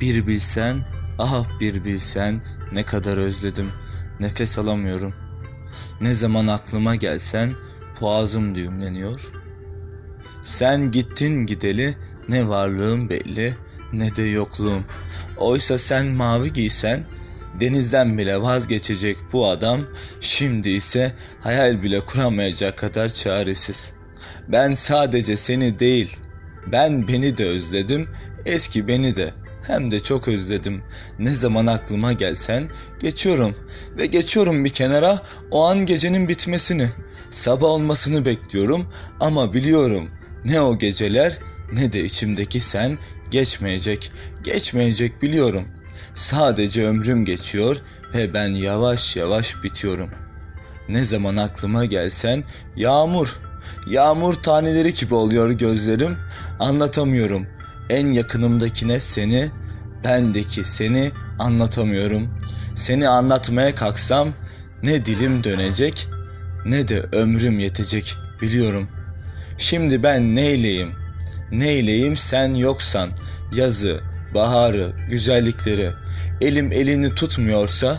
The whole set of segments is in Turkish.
Bir bilsen, ah bir bilsen ne kadar özledim. Nefes alamıyorum. Ne zaman aklıma gelsen boğazım düğümleniyor. Sen gittin gideli ne varlığım belli ne de yokluğum. Oysa sen mavi giysen denizden bile vazgeçecek bu adam şimdi ise hayal bile kuramayacak kadar çaresiz. Ben sadece seni değil, ben beni de özledim, eski beni de. Hem de çok özledim. Ne zaman aklıma gelsen geçiyorum ve geçiyorum bir kenara o an gecenin bitmesini. Sabah olmasını bekliyorum ama biliyorum ne o geceler ne de içimdeki sen geçmeyecek. Geçmeyecek biliyorum. Sadece ömrüm geçiyor ve ben yavaş yavaş bitiyorum. Ne zaman aklıma gelsen yağmur. Yağmur taneleri gibi oluyor gözlerim. Anlatamıyorum. En yakınımdakine seni, bendeki seni anlatamıyorum. Seni anlatmaya kalksam ne dilim dönecek ne de ömrüm yetecek biliyorum. Şimdi ben neyleyim? Neyleyim sen yoksan? Yazı, baharı, güzellikleri. Elim elini tutmuyorsa,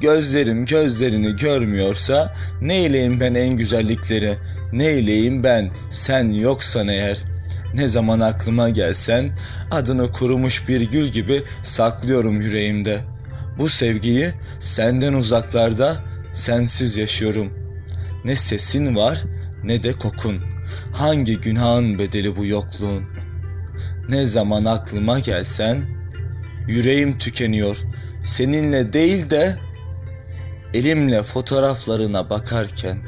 gözlerim gözlerini görmüyorsa, neyleyim ben en güzellikleri? Neyleyim ben sen yoksan eğer? Ne zaman aklıma gelsen, adını kurumuş bir gül gibi saklıyorum yüreğimde. Bu sevgiyi senden uzaklarda sensiz yaşıyorum. Ne sesin var ne de kokun. Hangi günahın bedeli bu yokluğun? Ne zaman aklıma gelsen yüreğim tükeniyor. Seninle değil de elimle fotoğraflarına bakarken